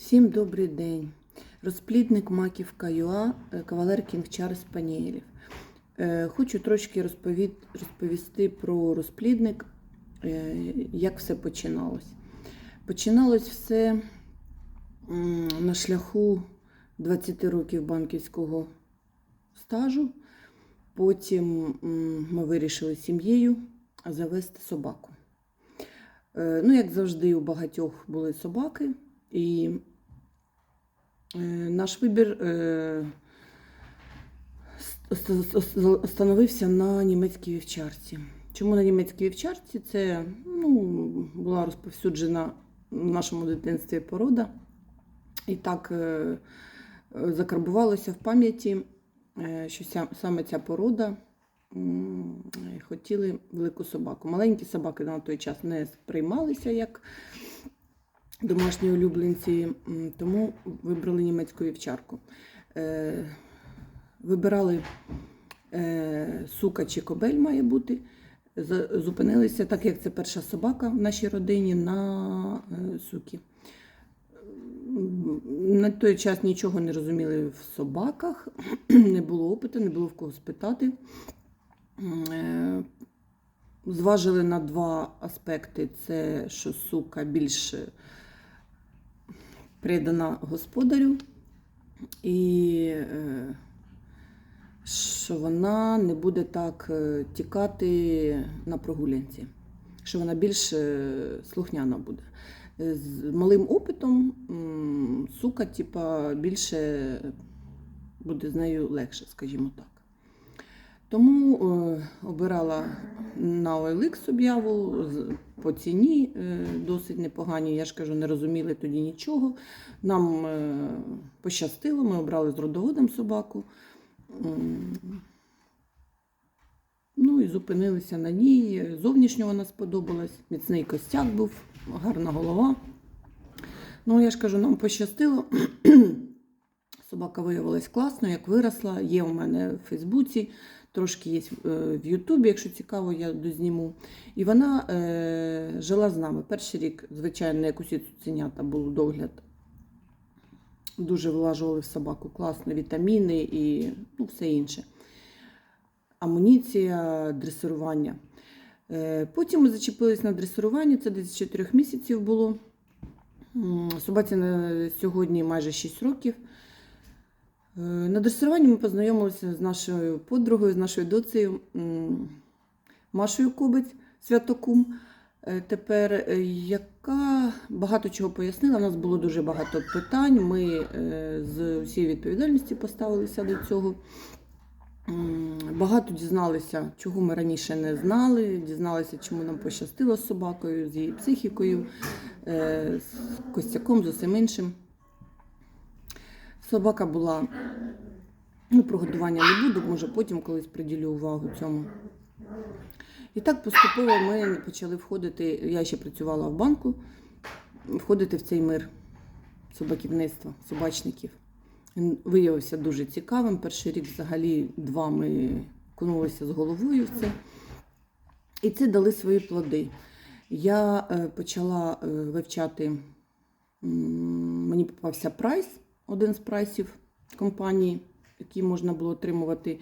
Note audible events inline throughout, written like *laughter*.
Всім добрий день. Розплідник Маківка ЮА, е, кавалер Кінгчар Спаніелів. Е, Хочу трошки розповісти про розплідник, е, як все починалось. Починалось все на шляху 20 років банківського стажу. Потім ми вирішили сім'єю завести собаку. Ну, як завжди, у багатьох були собаки, і наш вибір е, ст- ст- становився на німецькій вівчарці. Чому на німецькій вівчарці? Це ну, була розповсюджена в нашому дитинстві порода. І так е, е, закарбувалося в пам'яті, е, що саме ця порода е, хотіли велику собаку. Маленькі собаки на той час не сприймалися як домашні улюбленці, тому вибрали німецьку вівчарку. Е, Вибирали е, сука чи кобель має бути. Зупинилися, так як це перша собака в нашій родині, на е, сукі. На той час нічого не розуміли в собаках, *clears throat* не було опиту, не було в кого спитати. Е, Зважили на два аспекти: це що сука більш придана господарю, і е, що вона не буде так е, тікати на прогулянці, що вона більш е, слухняна буде. З малим опитом сука, типа, більше буде з нею легше, скажімо так. Тому е, обирала на OLX об'яву по ціні е, досить непогані. Я ж кажу, не розуміли тоді нічого. Нам е, пощастило, ми обрали з родоводом собаку. М, Ну і зупинилися на ній. Зовнішньо вона сподобалась. Міцний костяк був, гарна голова. Ну, я ж кажу, нам пощастило. *clears throat* Собака виявилась класно, як виросла. Є у мене в Фейсбуці, трошки є е, в Ютубі, якщо цікаво, я дозніму. І вона е, жила з нами. Перший рік, звичайно, як усі цуценята, був догляд. Дуже влажували в собаку класно, вітаміни і ну, все інше. Амуніція, дресирування. Е, Потім ми зачепились на дресируванні, це десь 4 місяців було. Собаці на сьогодні майже 6 років. Е, На дресируванні ми познайомилися з нашою подругою, з нашою доцею Машою Кобець, Святокум. Е, Тепер, е, яка багато чого пояснила, у нас було дуже багато питань. Ми з усією відповідальністю поставилися до цього. Багато дізналися, чого ми раніше не знали. Дізналися, чому нам пощастило з собакою, з її психікою, з костяком, з усім іншим. Собака була, ну, про не буду, може потім колись приділю увагу цьому. І так поступово ми почали входити. Я ще працювала в банку, входити в цей мир собаківництва, собачників. Він виявився дуже цікавим. Перший рік, взагалі, два ми окунулися з головою в це. І це дали свої плоди. Я е, почала е, вивчати, мені попався прайс, один з прайсів компанії, який можна було отримувати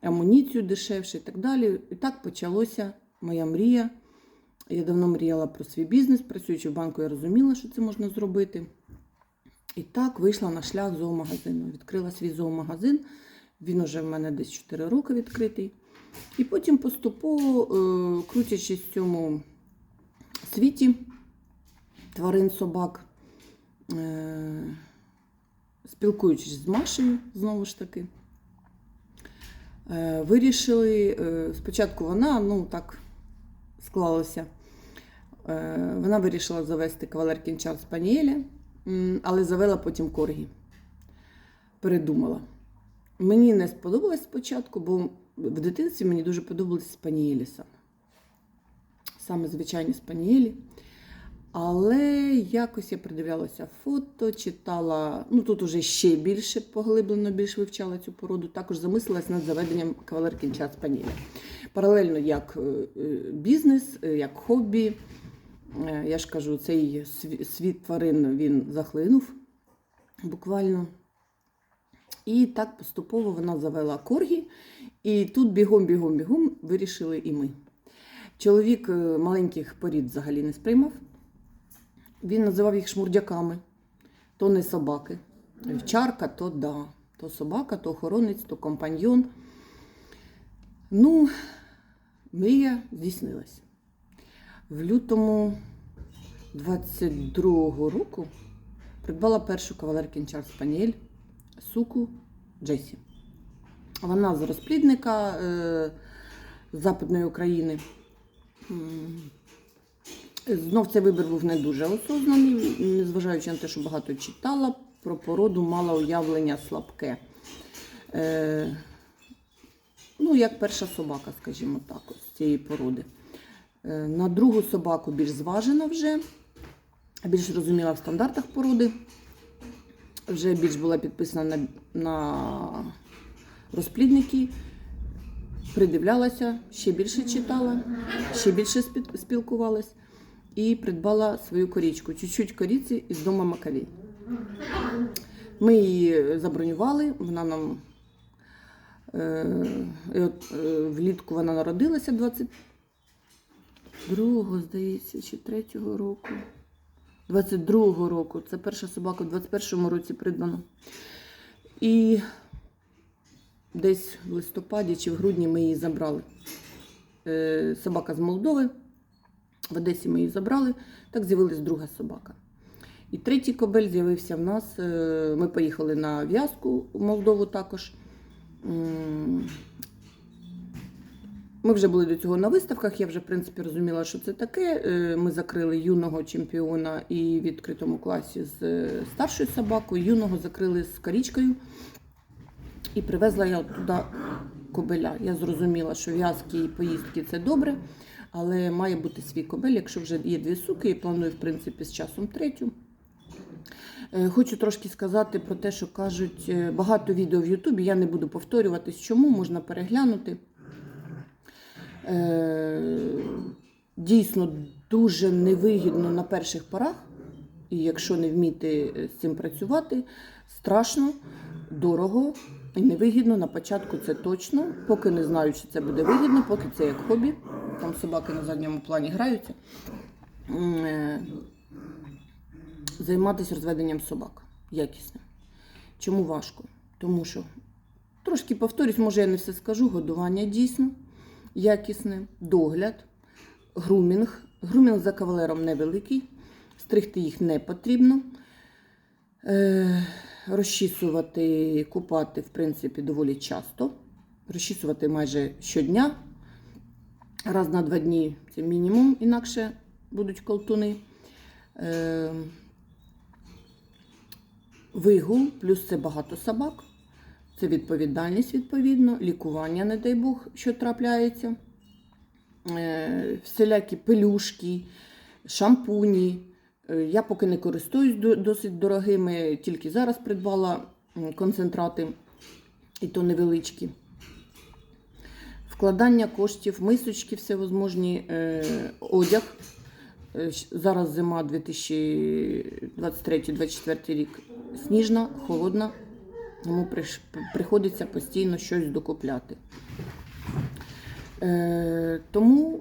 амуніцію дешевше і так далі. І так почалося моя мрія. Я давно мріяла про свій бізнес. Працюючи в банку, я розуміла, що це можна зробити. І так вийшла на шлях зоомагазину. Відкрила свій зоомагазин. Він уже в мене десь 4 роки відкритий. І потім поступово, е, крутячись в цьому світі тварин собак, е, спілкуючись з Машею, знову ж таки, е, вирішили. е, Спочатку вона, ну так склалося. е, Вона вирішила завести кавалер кінчар Спаніеля, але завела потім коргі. Передумала. Мені не сподобалось спочатку, бо в дитинстві мені дуже подобалися спанієлі саме. Саме звичайні спанієлі. Але якось я придивлялася фото, читала, ну тут уже ще більше поглиблено, більш вивчала цю породу. Також замислилась над заведенням кавалер кінчат спанієля. Паралельно як е, е, бізнес, е, як хобі. Я ж кажу, цей світ тварин він захлинув буквально. І так поступово вона завела коргі, і тут бігом-бігом-бігом вирішили і ми. Чоловік маленьких порід взагалі не сприймав. Він називав їх шмурдяками. То не собаки. Вівчарка, то да. То собака, то охоронець, то компаньйон. Ну, мрія здійснилась. В лютому 22-го року придбала першу кавалер кінчар Спаніель суку Джесі. Вона з розплідника е, Западної України. Знов цей вибір був не дуже осознаний, незважаючи на те, що багато читала, про породу мала уявлення слабке. Е, ну, як перша собака, скажімо так, з цієї породи. Е, на другу собаку більш зважена вже, більш розуміла в стандартах породи. Вже більш була підписана на, на розплідники, придивлялася, ще більше читала, ще більше спілкувалась і придбала свою корічку. Чуть-чуть коріці із дому Макавій. Ми її забронювали, вона нам е, от, е, влітку вона народилася 22-го, здається, чи 3-го року. 22-го року. Це перша собака в 21-му році придбана. І десь в листопаді чи в грудні ми її забрали. Е, Собака з Молдови. В Одесі ми її забрали. Так з'явилась друга собака. І третій кобель з'явився в нас. е, Ми поїхали на в'язку в Молдову також. Ми вже були до цього на виставках. Я вже, в принципі, розуміла, що це таке. Е, Ми закрили юного чемпіона і в відкритому класі з е, старшою собакою. Юного закрили з карічкою. І привезла я туди кобеля. Я зрозуміла, що в'язки і поїздки це добре, але має бути свій кобель, якщо вже є дві суки, і планую, в принципі, з часом третю. Е, Хочу трошки сказати про те, що кажуть е, багато відео в Ютубі. Я не буду повторюватись, чому можна переглянути. Е, Дійсно дуже невигідно на перших порах, і якщо не вміти з цим працювати, страшно, дорого невигідно. На початку це точно, поки не знаю, чи це буде вигідно, поки це як хобі. Там собаки на задньому плані граються. Е, Займатися розведенням собак якісним. Чому важко? Тому що трошки повторюсь, може я не все скажу. Годування дійсно якісне, догляд, грумінг. Грумінг за кавалером невеликий, стригти їх не потрібно. Розчісувати, купати, в принципі, доволі часто. Розчісувати майже щодня. Раз на два дні це мінімум, інакше будуть колтуни. Е, вигул, плюс це багато собак. Це відповідальність, відповідно, лікування, не дай Бог, що трапляється. Е, всілякі пелюшки, шампуні. Е, Я поки не користуюсь досить дорогими, тільки зараз придбала концентрати, і то невеличкі. Вкладання коштів, мисочки, всевозможні, е, одяг. Е, Зараз зима 2023-2024 рік. Сніжна, холодна, тому приходиться постійно щось докупляти. Тому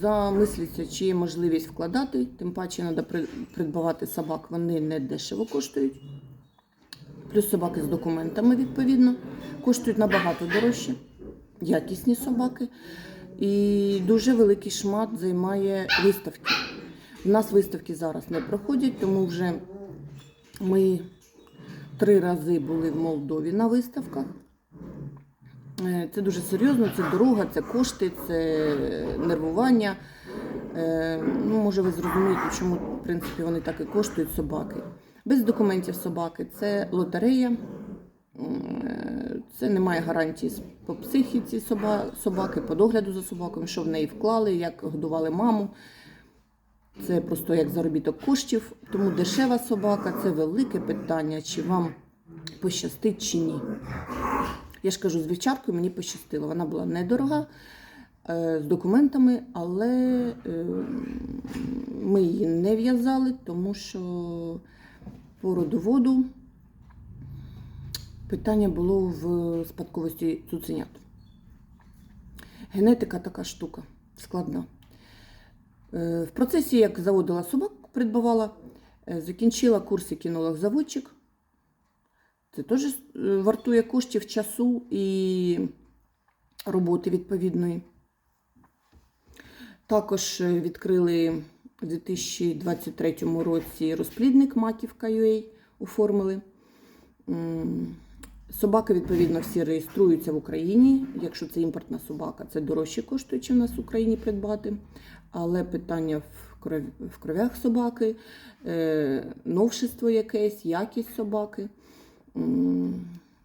замисліться, чи є можливість вкладати, тим паче треба придбавати собак, вони не дешево коштують. Плюс собаки з документами, відповідно, коштують набагато дорожче, якісні собаки. І дуже великий шмат займає виставки. У нас виставки зараз не проходять, тому вже ми три рази були в Молдові на виставках. Е, Це дуже серйозно, це дорога, це кошти, це нервування. Е, Ну, може, ви зрозумієте, чому в принципі вони так і коштують собаки. Без документів собаки це лотерея, е, це немає гарантії по психіці собаки, по догляду за собакою, що в неї вклали, як годували маму. Це просто як заробіток коштів. Тому дешева собака це велике питання, чи вам пощастить чи ні. Я ж кажу, з вівчаркою мені пощастило. Вона була недорога е, з документами, але е, ми її не в'язали, тому що по родоводу питання було в спадковості цуценят. Генетика така штука складна. Е, В процесі, як заводила собак, придбавала, закінчила курси кінолог-заводчик. Це теж е, вартує коштів, часу і роботи відповідної. Також е, відкрили у 2023 році розплідник Маківка оформили. Собаки, відповідно, всі реєструються в Україні. Якщо це імпортна собака, це дорожче коштує, чим в нас в Україні придбати. Але питання в кровях собаки, е... новшество якесь, якість собаки.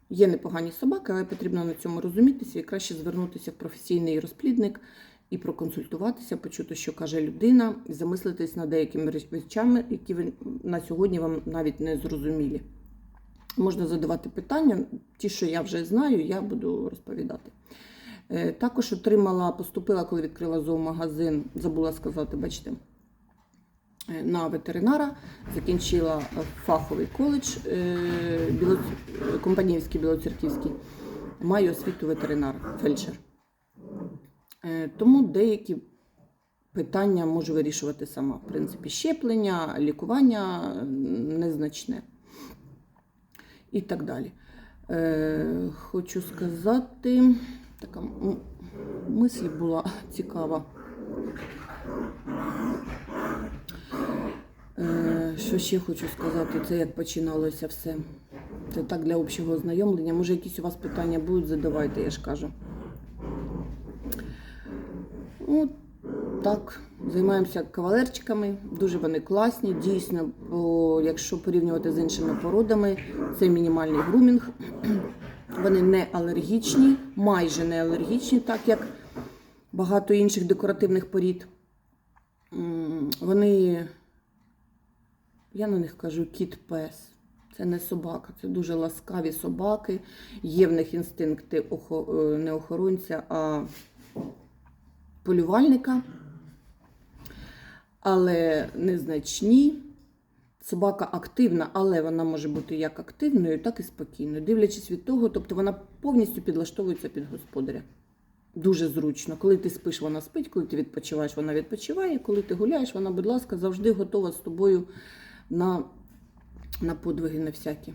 Є непогані собаки, але потрібно на цьому розумітися і краще звернутися в професійний розплідник і проконсультуватися, почути, що каже людина, і замислитись над деякими реч- речами, які на сьогодні вам навіть не зрозумілі. Можна задавати питання, ті, що я вже знаю, я буду розповідати. Е, Також отримала, поступила, коли відкрила зоомагазин, забула сказати, бачите, на ветеринара, закінчила е, фаховий коледж е, е, Білоцерківський, маю освіту ветеринар, фельдшер. Е, Тому деякі питання можу вирішувати сама. В принципі, щеплення, лікування е, незначне і так далі. Е, хочу сказати, така мисль була цікава. Е, що ще хочу сказати, це як починалося все. Це так для общого ознайомлення. Може, якісь у вас питання будуть, задавайте, я ж кажу. От так, займаємося кавалерчиками. Дуже вони класні. Дійсно, бо якщо порівнювати з іншими породами, це мінімальний грумінг. Вони не алергічні, майже не алергічні, так як багато інших декоративних порід. Вони, я на них кажу, кіт-пес. Це не собака, це дуже ласкаві собаки. Є в них інстинкти е, не охоронця, а полювальника, але незначні. Собака активна, але вона може бути як активною, так і спокійною. Дивлячись від того, тобто вона повністю підлаштовується під господаря. Дуже зручно. Коли ти спиш, вона спить, коли ти відпочиваєш, вона відпочиває. Коли ти гуляєш, вона, будь ласка, завжди готова з тобою на, на подвиги на всякі.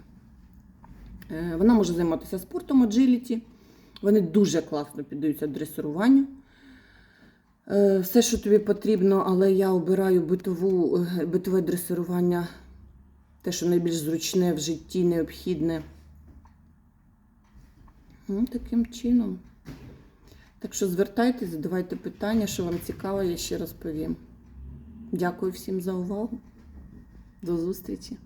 Е, Вона може займатися спортом, аджиліті. Вони дуже класно піддаються дресируванню. Е, Все, що тобі потрібно, але я обираю битову, е, битове дресирування, те, що найбільш зручне в житті, необхідне. Ну, таким чином. Так що звертайтесь, задавайте питання, що вам цікаво, я ще розповім. Дякую всім за увагу. До зустрічі!